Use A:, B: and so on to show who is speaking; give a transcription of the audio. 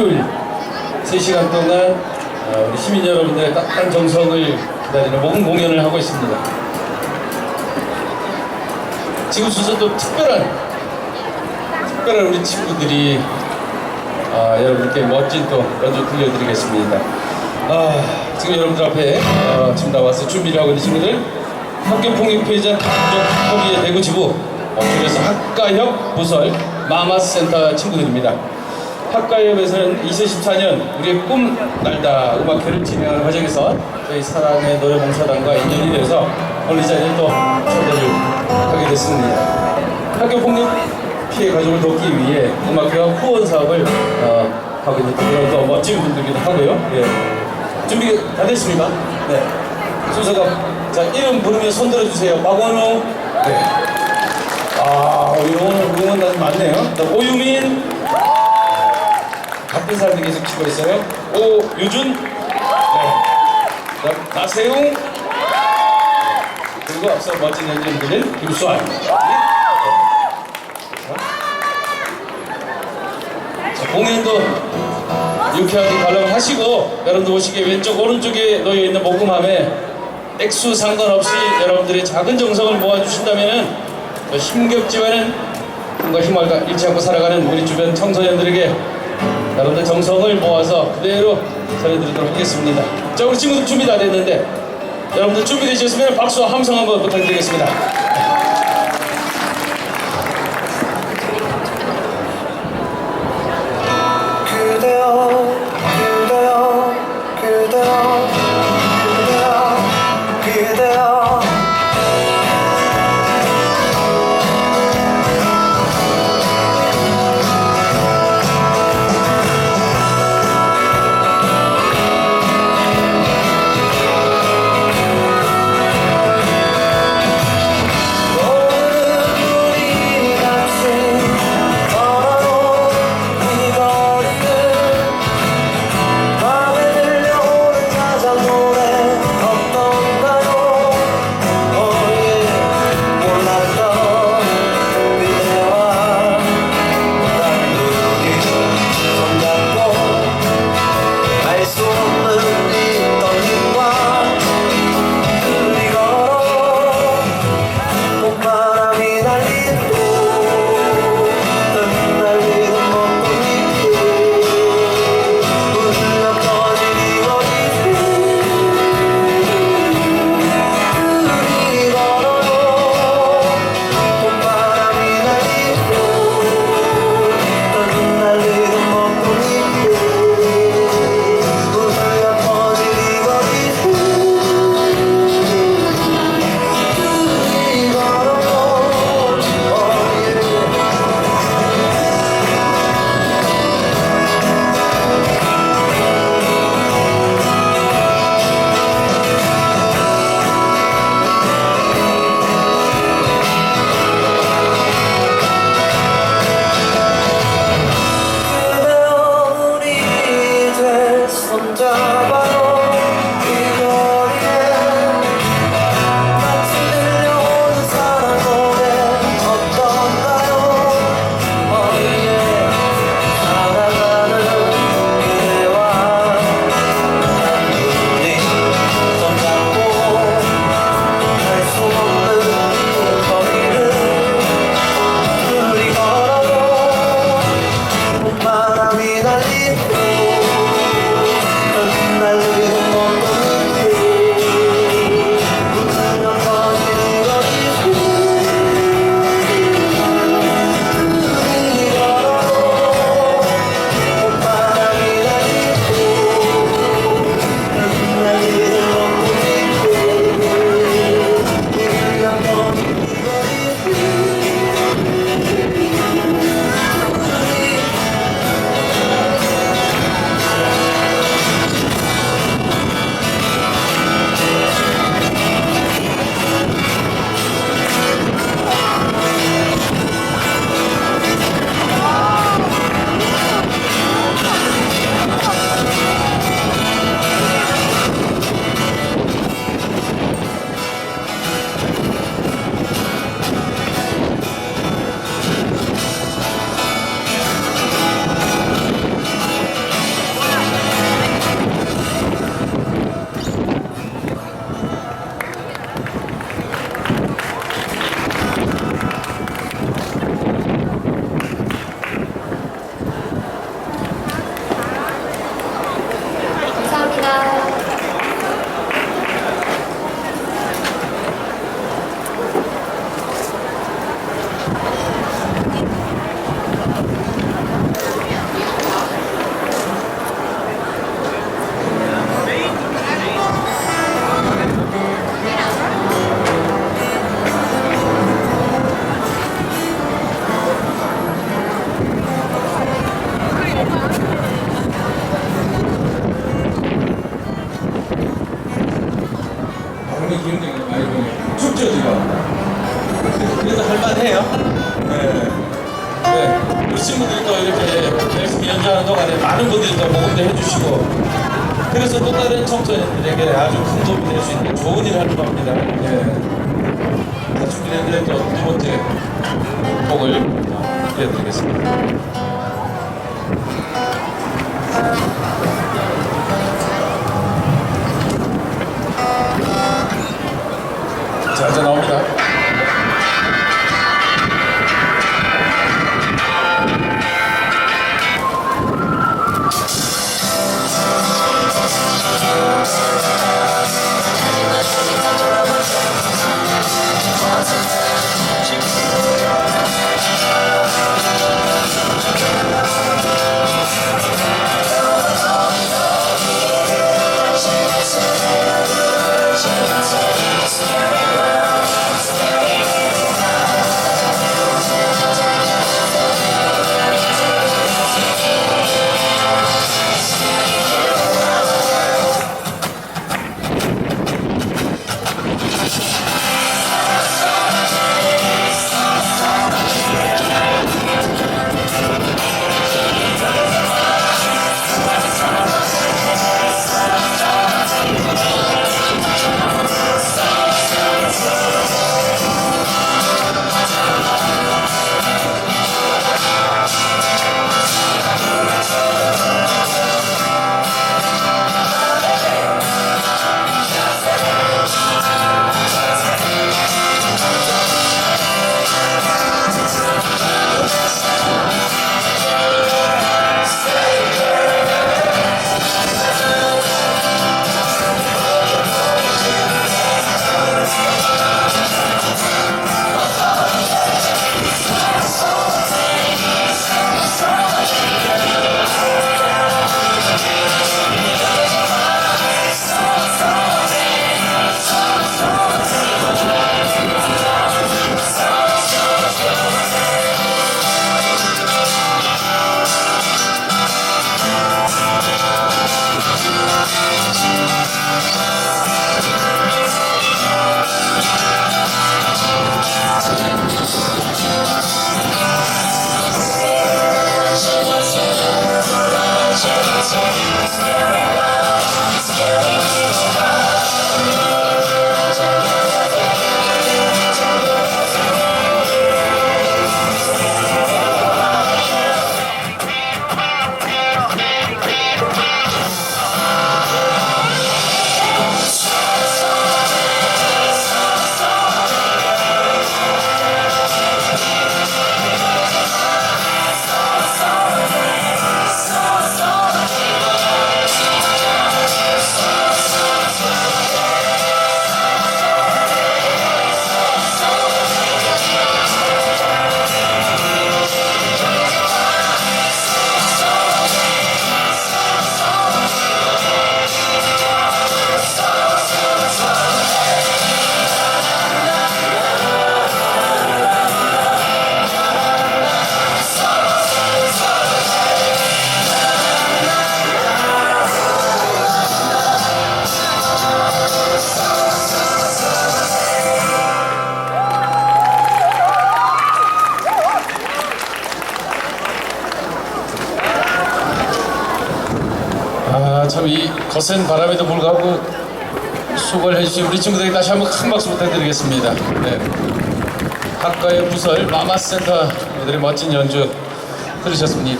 A: 일요일 3시간 동안 어, 우리 시민 여러분들의 따뜻한 정성을 기다리는 모금 공연을 하고 있습니다. 지금 순서 또 특별한 특별한 우리 친구들이 아, 여러분께 멋진 또 연주 들려드리겠습니다. 아, 지금 여러분들 앞에 어, 지금 나와서 준비를 하고 있는 친구들 학교 폭력 피해자 협의회 대구 지부 어, 줄여서 학가협 부설 마마스 센터 친구들입니다. 학가협에서는 2014년 우리의 꿈 날다 음악회를 진행하는 과정에서 저희 사랑의 노래봉사단과 인연이 돼서 오늘 이 자리에 또 초대를 하게 됐습니다. 학교 폭력 피해 가족을 돕기 위해 음악회와 후원 사업을 어, 하고 있는 그런 또 멋진 분들이기도 하고요. 예. 준비 다 됐습니까? 네. 순서가 자 이름 부르면 손 들어주세요. 박원호. 네. 아 우리 오늘 응원단 많네요. 자, 오유민. 바쁜 사람들이 계속 치고 있어요. 오 유준. 네. 자, 나세웅. 그리고 앞서 멋진 연주들은 김수환. 자, 공연도 유쾌하게 관람을 하시고 여러분들 오시기에 왼쪽 오른쪽에 놓여 있는 모금함에 액수 상관없이 여러분들의 작은 정성을 모아주신다면은 또 힘겹지만은 뭔가 힘을 않고 살아가는 우리 주변 청소년들에게 여러분들 정성을 모아서 그대로 전해드리도록 하겠습니다. 자 우리 친구들 준비 다 됐는데 여러분들 준비되셨으면 박수와 함성 한번 부탁드리겠습니다. 네. 네. 우리 친구들이 또 이렇게 계속 연주하는 동안에 많은 분들이 또 모금도 해주시고 그래서 또 다른 청소년들에게 아주 큰 도움이 될 수 있는 좋은 일을 겁니다. 예. 자, 준비된 또두 번째 곡을 들려드리겠습니다. 참 이 거센 바람에도 불구하고 수고를 해주신 우리 친구들에게 다시 한번 큰 박수 부탁드리겠습니다. 네. 학과의 부설 마마센터 들의 멋진 연주 들으셨습니다.